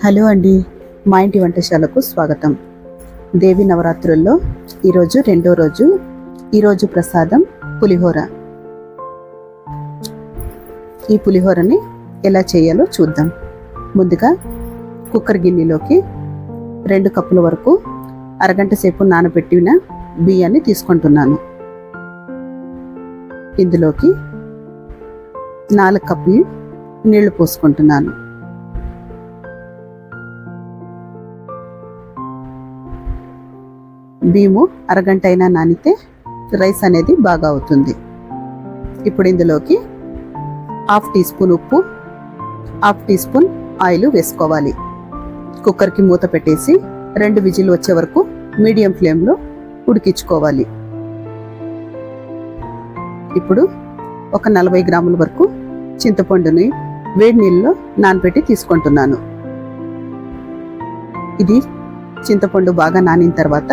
Hello అండి మా ఇంటి వంటశాలకు స్వాగతం. దేవి నవరాత్రుల్లో ఈరోజు రెండో రోజు ఈరోజు ప్రసాదం పులిహోర. ఈ పులిహోరని ఎలా చేయాలో చూద్దాం. ముందుగా కుక్కర్ గిన్నెలోకి రెండు కప్పుల వరకు అరగంట సేపు నానబెట్టిన బియ్యాన్ని తీసుకుంటున్నాను. ఇందులోకి నాలుగు కప్పులు నీళ్ళు పోసుకుంటున్నాను. బియ్యము అరగంట అయినా నానితే రైస్ అనేది బాగా అవుతుంది. ఇప్పుడు ఇందులోకి హాఫ్ టీ స్పూన్ ఉప్పు హాఫ్ టీ స్పూన్ ఆయిల్ వేసుకోవాలి. కుక్కర్కి మూత పెట్టేసి రెండు విజిల్ వచ్చే వరకు మీడియం ఫ్లేమ్లో ఉడికించుకోవాలి. ఇప్పుడు ఒక నలభై గ్రాముల వరకు చింతపండుని వేడి నీళ్ళలో నానబెట్టి తీసుకుంటున్నాను. ఇది చింతపండు బాగా నానిన తర్వాత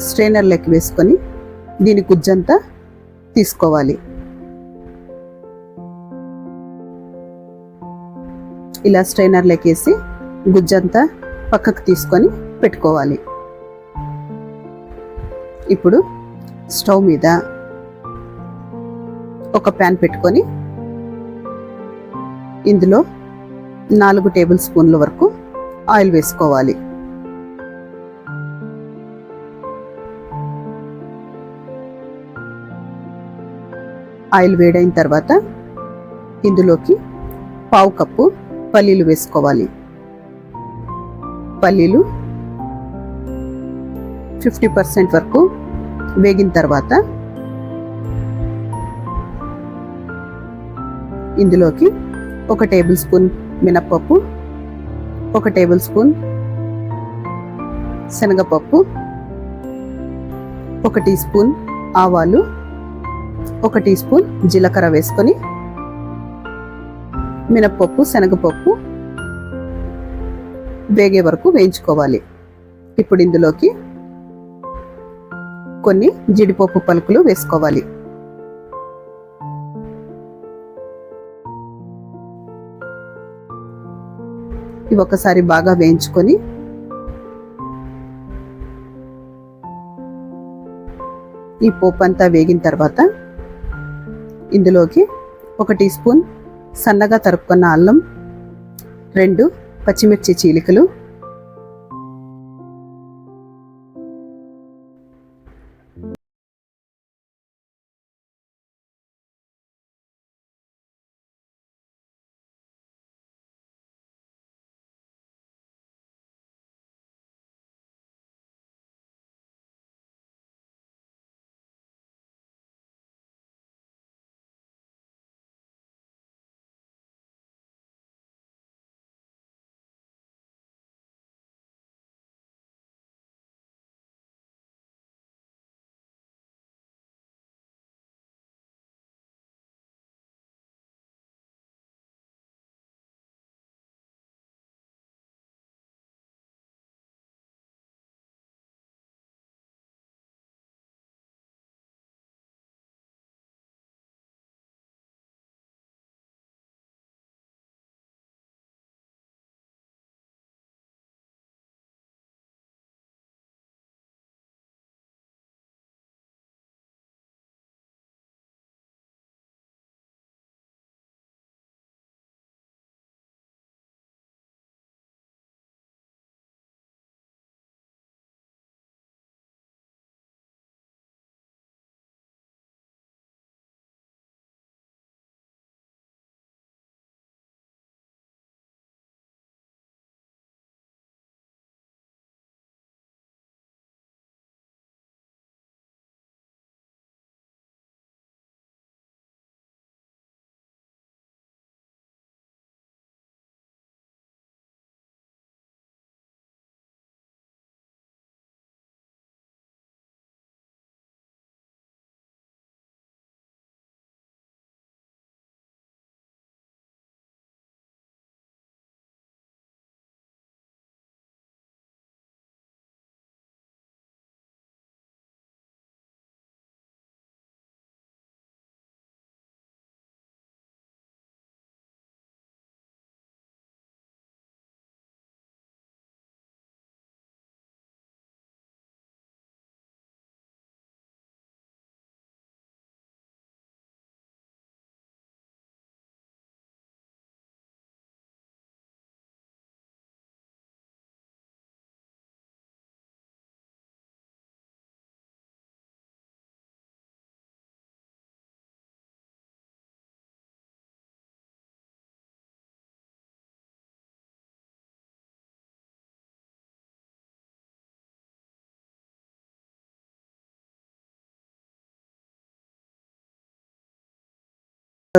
స్ట్రైనర్లోకి వేసుకొని దీని గుజ్జంతా తీసుకోవాలి. ఇలా స్ట్రైనర్ వేసి గుజ్జంతా పక్కకు తీసుకొని పెట్టుకోవాలి. ఇప్పుడు స్టవ్ మీద ఒక ప్యాన్ పెట్టుకొని ఇందులో నాలుగు టేబుల్ స్పూన్ల వరకు ఆయిల్ వేసుకోవాలి. ఆయిల్ వేడైన తర్వాత ఇందులోకి పావు కప్పు పల్లీలు వేసుకోవాలి. పల్లీలు ఫిఫ్టీ పర్సెంట్ వరకు వేగిన తర్వాత ఇందులోకి ఒక టేబుల్ స్పూన్ మినప్పప్పు ఒక టేబుల్ స్పూన్ శనగపప్పు ఒక టీ స్పూన్ ఆవాలు ఒక టీ స్పూన్ జీలకర్ర వేసుకొని మినప్పప్పు శనగపప్పు వేగే వరకు వేయించుకోవాలి. ఇప్పుడు ఇందులోకి కొన్ని జీడిపప్పు పలుకులు వేసుకోవాలి. ఇవి ఒకసారి బాగా వేయించుకొని ఈ పోపు అంతా వేగిన తర్వాత ఇందులోకి ఒక టీ స్పూన్ సన్నగా తరుపుకున్న అల్లం రెండు పచ్చిమిర్చి చీలికలు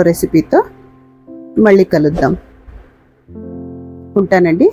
రెసిపీతో మళ్ళీ కలుద్దాం. ఉంటానండి.